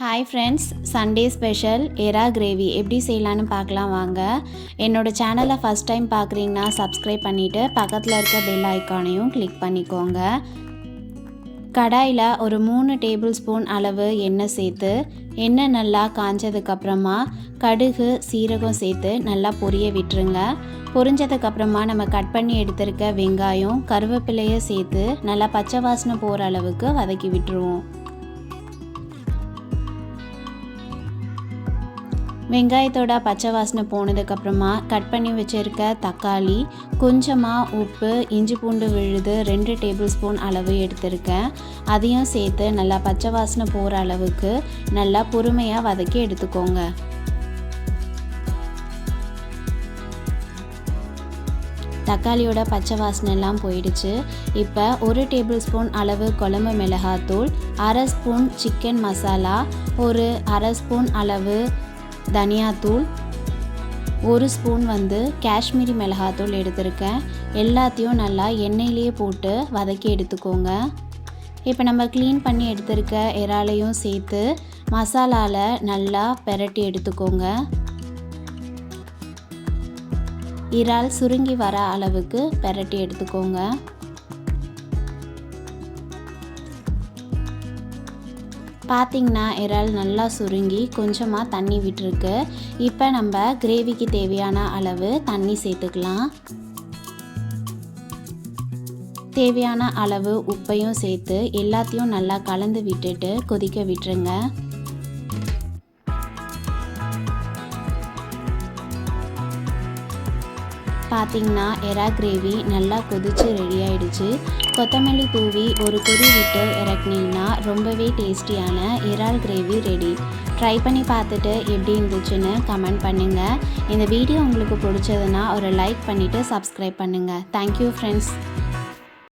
Hi friends Sunday special எரா gravy எப்படி செய்யலான்னு பார்க்கலாம் வாங்க. என்னோட சேனலை ஃபஸ்ட் டைம் பார்க்குறீங்கன்னா சப்ஸ்கிரைப் பண்ணிவிட்டு பக்கத்தில் இருக்க பெல் ஐக்கானையும் கிளிக் பண்ணிக்கோங்க. கடாயில் ஒரு மூணு டேபிள் ஸ்பூன் அளவு எண்ணெய் சேர்த்து எண்ணெய் நல்லா காஞ்சதுக்கப்புறமா கடுகு சீரகம் சேர்த்து நல்லா பொரிய விட்டுருங்க. பொரிஞ்சதுக்கப்புறமா நம்ம கட் பண்ணி எடுத்திருக்க வெங்காயம் கருவேப்பிலையை சேர்த்து நல்லா பச்சை வாசனை போகிற அளவுக்கு வதக்கி விட்டுருவோம். வெங்காயத்தோட பச்சை வாசனை போனதுக்கப்புறமா கட் பண்ணி வச்சுருக்க தக்காளி கொஞ்சமாக உப்பு இஞ்சி பூண்டு விழுது ரெண்டு டேபிள் ஸ்பூன் அளவு எடுத்திருக்கேன். அதையும் சேர்த்து நல்லா பச்சை வாசனை போகிற அளவுக்கு நல்லா பொறுமையாக வதக்கி எடுத்துக்கோங்க. தக்காளியோட பச்சை வாசனை எல்லாம் போயிடுச்சு. இப்போ ஒரு டேபிள் ஸ்பூன் அளவு குழம்பு மிளகாத்தூள் அரை ஸ்பூன் சிக்கன் மசாலா ஒரு அரை ஸ்பூன் அளவு தனியாத்தூள் ஒரு ஸ்பூன் வந்து காஷ்மீரி மிளகாத்தூள் எடுத்திருக்கேன். எல்லாத்தையும் நல்லா எண்ணெயிலேயே போட்டு வதக்கி எடுத்துக்கோங்க. இப்போ நம்ம க்ளீன் பண்ணி எடுத்திருக்க இறாலையும் சேர்த்து மசாலாவில் நல்லா பெரட்டி எடுத்துக்கோங்க. இறால் சுருங்கி வர அளவுக்கு பெரட்டி எடுத்துக்கோங்க. பார்த்திங்கன்னா இறால் நல்லா சுருங்கி கொஞ்சமாக தண்ணி விட்டுருக்கு. இப்போ நம்ம கிரேவிக்கு தேவையான அளவு தண்ணி சேர்த்துக்கலாம். தேவையான அளவு உப்பையும் சேர்த்து எல்லாத்தையும் நல்லா கலந்து விட்டுட்டு கொதிக்க விட்டுருங்க. பார்த்திங்கன்னா எறா கிரேவி நல்லா கொதித்து ரெடி ஆயிடுச்சு. கொத்தமல்லி தூவி ஒரு கொதி விட்டு இறக்குனீங்கன்னா ரொம்பவே டேஸ்டியான இறால் கிரேவி ரெடி ட்ரை பண்ணி பார்த்துட்டு எப்படி இருந்துச்சுன்னு கமெண்ட் பண்ணுங்கள் இந்த வீடியோ உங்களுக்கு பிடிச்சதுன்னா ஒரு லைக் பண்ணிவிட்டு சப்ஸ்கிரைப் பண்ணுங்கள் தேங்க்யூ ஃப்ரெண்ட்ஸ்